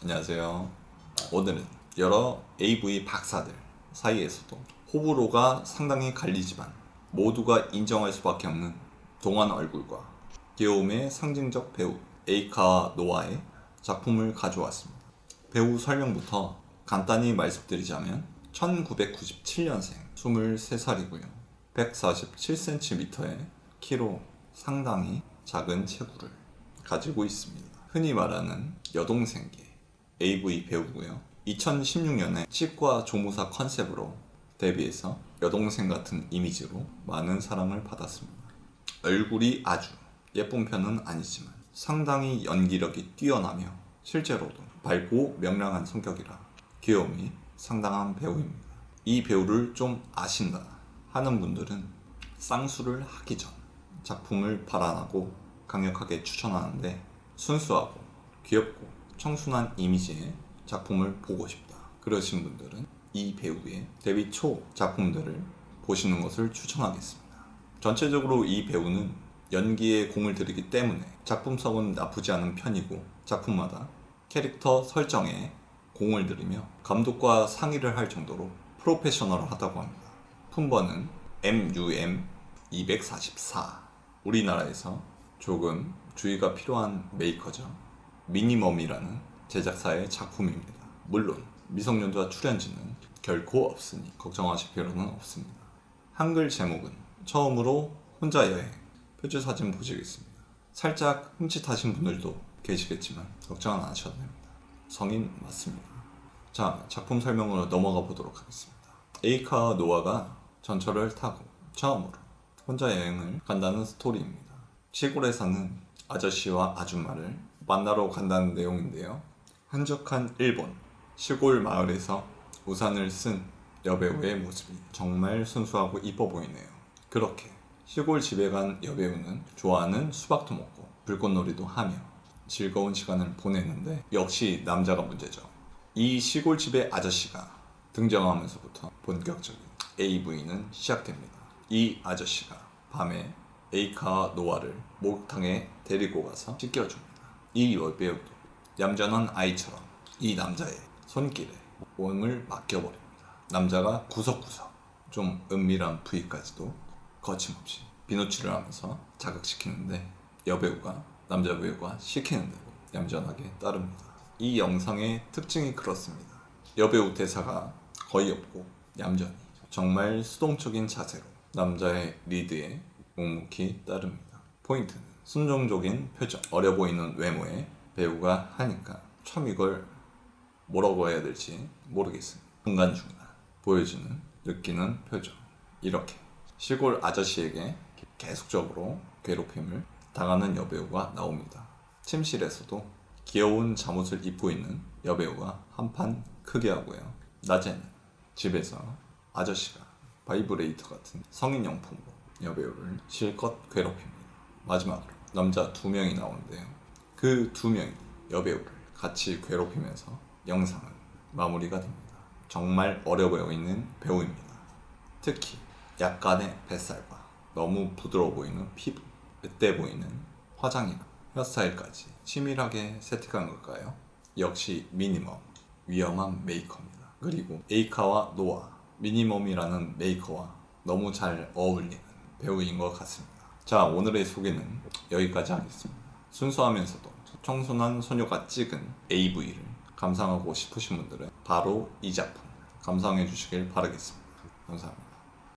안녕하세요. 오늘은 여러 AV 박사들 사이에서도 호불호가 상당히 갈리지만 모두가 인정할 수밖에 없는 동안 얼굴과 귀여움의 상징적 배우 에이카 노아의 작품을 가져왔습니다. 배우 설명부터 간단히 말씀드리자면 1997년생 23살이고요. 147cm의 키로 상당히 작은 체구를 가지고 있습니다. 흔히 말하는 여동생계 AV 배우고요. 2016년에 치과 조무사 컨셉으로 데뷔해서 여동생 같은 이미지로 많은 사랑을 받았습니다. 얼굴이 아주 예쁜 편은 아니지만 상당히 연기력이 뛰어나며 실제로도 밝고 명랑한 성격이라 귀여움이 상당한 배우입니다. 이 배우를 좀 아신다 하는 분들은 쌍수를 하기 전 작품을 발안하고 강력하게 추천하는데 순수하고 귀엽고 청순한 이미지의 작품을 보고 싶다 그러신 분들은 이 배우의 데뷔 초 작품들을 보시는 것을 추천하겠습니다. 전체적으로 이 배우는 연기에 공을 들이기 때문에 작품성은 나쁘지 않은 편이고 작품마다 캐릭터 설정에 공을 들이며 감독과 상의를 할 정도로 프로페셔널하다고 합니다. 품번은 MUM 244. 우리나라에서 조금 주의가 필요한 메이커죠. 미니멈이라는 제작사의 작품입니다. 물론 미성년자 출연진은 결코 없으니 걱정하실 필요는 없습니다. 한글 제목은 처음으로 혼자 여행 표지 사진 보시겠습니다. 살짝 흠칫하신 분들도 계시겠지만 걱정은 안 하셔도 됩니다. 성인 맞습니다. 자, 작품 설명으로 넘어가 보도록 하겠습니다. 에이카 노아가 전철을 타고 처음으로 혼자 여행을 간다는 스토리입니다. 시골에 사는 아저씨와 아줌마를 만나러 간다는 내용인데요. 한적한 일본 시골 마을에서 우산을 쓴 여배우의 모습이 정말 순수하고 이뻐 보이네요. 그렇게 시골 집에 간 여배우는 좋아하는 수박도 먹고 불꽃놀이도 하며 즐거운 시간을 보내는데 역시 남자가 문제죠. 이 시골집의 아저씨가 등장하면서부터 본격적인 AV는 시작됩니다. 이 아저씨가 밤에 에이카 노아를 목욕탕에 데리고 가서 씻겨줍니다. 이 여배우도 얌전한 아이처럼 이 남자의 손길에 몸을 맡겨버립니다. 남자가 구석구석 좀 은밀한 부위까지도 거침없이 비누칠을 하면서 자극시키는데 여배우가 남자 배우가 시키는 대로 얌전하게 따릅니다. 이 영상의 특징이 그렇습니다. 여배우 대사가 거의 없고 얌전히 정말 수동적인 자세로 남자의 리드에 묵묵히 따릅니다. 포인트는 순종적인 표정, 어려 보이는 외모에 배우가 하니까 참 이걸 뭐라고 해야 될지 모르겠습니다. 중간중간 보여주는 느끼는 표정 이렇게 시골 아저씨에게 계속적으로 괴롭힘을 당하는 여배우가 나옵니다. 침실에서도 귀여운 잠옷을 입고 있는 여배우가 한 판 크게 하고요. 낮에는 집에서 아저씨가 바이브레이터 같은 성인용품으로 여배우를 실컷 괴롭힙니다. 마지막으로 남자 두 명이 나오는데요. 그 두 명이 여배우를 같이 괴롭히면서 영상은 마무리가 됩니다. 정말 어려 보이는 배우입니다. 특히 약간의 뱃살과 너무 부드러워 보이는 피부, 으때 보이는 화장이나 헤어스타일까지 치밀하게 세팅한 걸까요? 역시 미니멈, 위험한 메이커입니다. 그리고 에이카와 노아, 미니멈이라는 메이커와 너무 잘 어울리는 배우인 것 같습니다. 자, 오늘의 소개는 여기까지 하겠습니다. 순수하면서도 청순한 소녀가 찍은 AV를 감상하고 싶으신 분들은 바로 이 작품 감상해 주시길 바라겠습니다. 감사합니다.